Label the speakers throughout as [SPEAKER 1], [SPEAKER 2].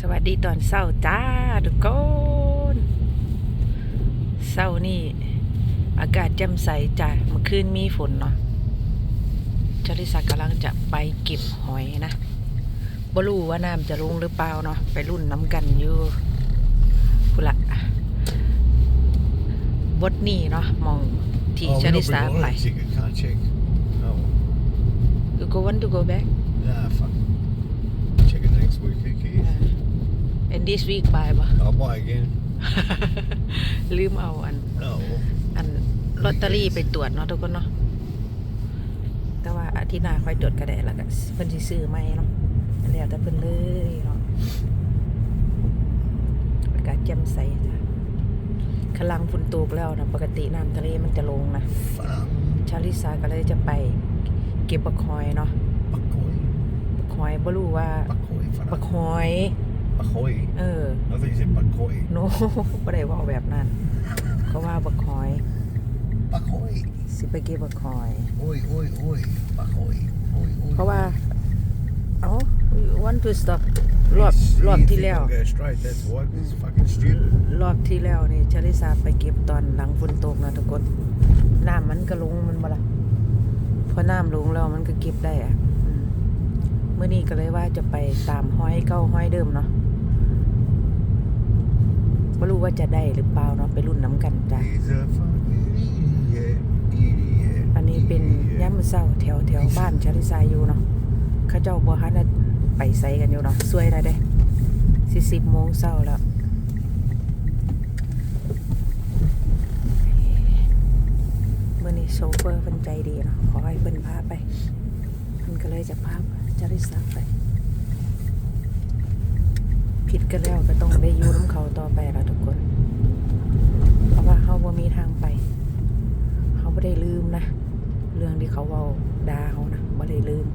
[SPEAKER 1] สวัสดีตอนเช้าจ้าทุกคนเช้านี่อากาศแจ่มใสจ้ะเมื่อคืนมีฝนเนาะจริสากำลังจะไปเก็บหอยนะบรู้ว่าน้ำจะลงหรือเปล่าเนาะไปรุ่นน้ำกันอยู่พุละบดนี่เนาะมองที่
[SPEAKER 2] Oh,
[SPEAKER 1] ช
[SPEAKER 2] we're
[SPEAKER 1] ลิ
[SPEAKER 2] not
[SPEAKER 1] สา
[SPEAKER 2] bringing
[SPEAKER 1] ไป
[SPEAKER 2] oil ticket, can't check. Oh,
[SPEAKER 1] you go want to go back
[SPEAKER 2] nah, fuck. Check it next week, who cares?
[SPEAKER 1] And this week by ปะ
[SPEAKER 2] I'll buy again.
[SPEAKER 1] ลืมเอาอัน
[SPEAKER 2] No.
[SPEAKER 1] อันลอตเตอรี่ไปตรวจเนาะทุกคนเนาะ แต่ว่าอาทิตย์หน้าค่อยตรวจก็ได้แล้วก็เพิ่นสิซื้อใหม่เนาะแล้วแต่เพิ่นเลยเนาะอากาศแจ่มใสจ้ะกำลังฝนตกแล้วนะปกติน้ำทะเลมันจะลงนะ
[SPEAKER 2] Fuck.
[SPEAKER 1] ชาลิซาก็เลยจะไปเก็บบักหอยเนาะ
[SPEAKER 2] Buckoy.
[SPEAKER 1] บักหอยบ่รู้ว่า
[SPEAKER 2] Buckoy. fuck.
[SPEAKER 1] บักหอย
[SPEAKER 2] Buckoy.
[SPEAKER 1] เออ
[SPEAKER 2] I think you said buckoy.
[SPEAKER 1] โนบ่ได้เว่าแบบนั้นก็ว่าบักหอย
[SPEAKER 2] Buckoy.
[SPEAKER 1] สิไปเก็บบักหอย
[SPEAKER 2] Oi, oi, oi. Buckoy. Oi, oi.
[SPEAKER 1] เพราะว่าเอ้า want to stop รอบรอบที่แล้ว
[SPEAKER 2] Go straight, that's why. It's fucking stupid.
[SPEAKER 1] รอบที่แล้วนี่ชลิสาไปเก็บตอนหลังฝนตกนะทุกคนน้ำมันก็ลงมันบ่ละพอน้ำลงแล้วมันก็เก็บได้อะอืมเมื่อนี้ก็เลยว่าจะไปตามห้อยเก้าห้อยเดิมเนาะไม่ รู้ว่าจะได้หรือเปล่าเนาะไปรุ่นน้ำกันจ้ะ
[SPEAKER 2] He's a fucking idiot. Idiot.
[SPEAKER 1] อันนี้เป็น
[SPEAKER 2] idiot.
[SPEAKER 1] ย่ามมือเศร้าแถวแถวบ้านชลิสาอยู่เนาะเข้าเจ้าบัวฮันน่ะไปใส่กันอยู่เนาะสวยนะเด้สิสิบโมงเศร้าแล้วเมื่อนี้โชเฟอร์เพิ่นใจดีเนาะขอให้เพิ่นพาไปเพิ่นก็เลยจะพาจาริสาไปผิดกันแล้วก็ต้องได้อยู่น้ำเขาต่อไปแล้วทุกคน เพราะว่าเขาบ่มีทางไป เขาไม่ได้ลืมนะ เรื่องที่เขาเว้าด่าเขานะไม่ได้ลืม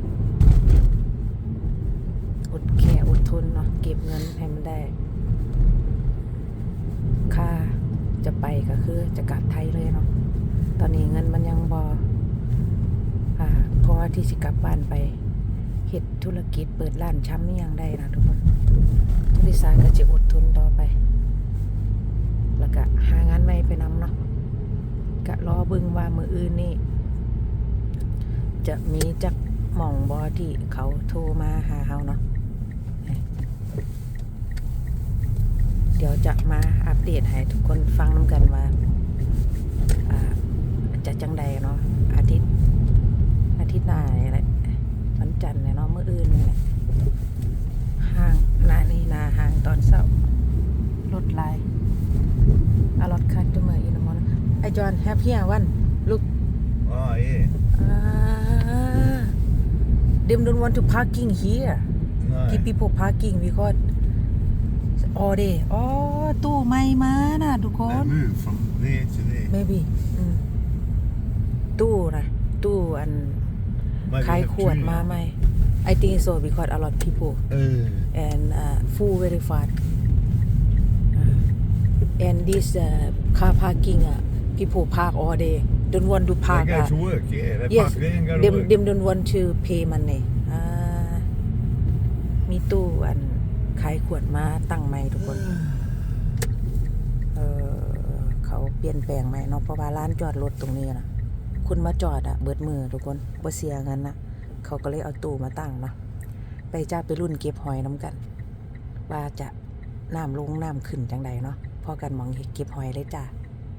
[SPEAKER 1] อดแค่อด ทนเนาะเก็บเงินให้มันได้ ค่าจะไปก็คือจะกลับไทยเลยเนาะตอนนี้เงินมันยังบออ่าพอที่สิกลับบ้านไปเฮ็ดธุรกิจเปิดร้านช้ำนี่ยังได้นะทุกคนทุกสาก็จะอดทนต่อไป แล้วก็หางานใหม่ไปนำเนาะก็รอบึงว่ามืออื่นนี่ จะมีจักหม่องบอที่เขาโทรมาหาเฮาเนาะ เดี๋ยวจะมาอัปเดตให้ทุกคนฟังน้ำกันว่าอ่าจะจังใดเนาะอาทิตย์ อาทิตย์หน้าเนี่ยแหละวันจันทร์เนี่ยเนาะเมื่ออื่นนี่แหละห้างหนานี่หนาห้างตอนเช้ารถลายอารถคัดตัวเมื่ออินมอนไอจอนแฮปปี้วันลุก
[SPEAKER 2] Oh, yeah.
[SPEAKER 1] อ่า them don't want to parking here
[SPEAKER 2] No.
[SPEAKER 1] keep people parking because all day อ๋อตู้ไม่มานะทุกค
[SPEAKER 2] They
[SPEAKER 1] น
[SPEAKER 2] moved from there to there.
[SPEAKER 1] maybe อืมตู้นะตู้อัน
[SPEAKER 2] Maybe
[SPEAKER 1] ขาย
[SPEAKER 2] have
[SPEAKER 1] ขวด
[SPEAKER 2] two
[SPEAKER 1] มา
[SPEAKER 2] now.
[SPEAKER 1] ไหม I think so because a lot people
[SPEAKER 2] Uh,
[SPEAKER 1] and uh, full very fast uh, and this uh, car parking uh, people park all day don't want to
[SPEAKER 2] they
[SPEAKER 1] park
[SPEAKER 2] go
[SPEAKER 1] uh,
[SPEAKER 2] to work, yeah. They
[SPEAKER 1] yes
[SPEAKER 2] park there and go to
[SPEAKER 1] them
[SPEAKER 2] work.
[SPEAKER 1] them don't want to pay money อ่ามีตู้อัน ขายขวดมาตั้งไหมทุกคน เออเขาเปลี่ยนแปลงไหมเนาะเพราะว่าร้านจอดรถตรงนี้นะคุณมาจอดอะเบิดมือทุกคนบ่เสียเงินนะเขาก็เลยเอาตู้มาตั้งเนาะไปจ้าไปรุ่นเก็บหอยน้ำกัน ว่าจะน้ำลงน้ำขึ้นจังใดเนาะพอกันหมองเก็บหอยเลยจ้า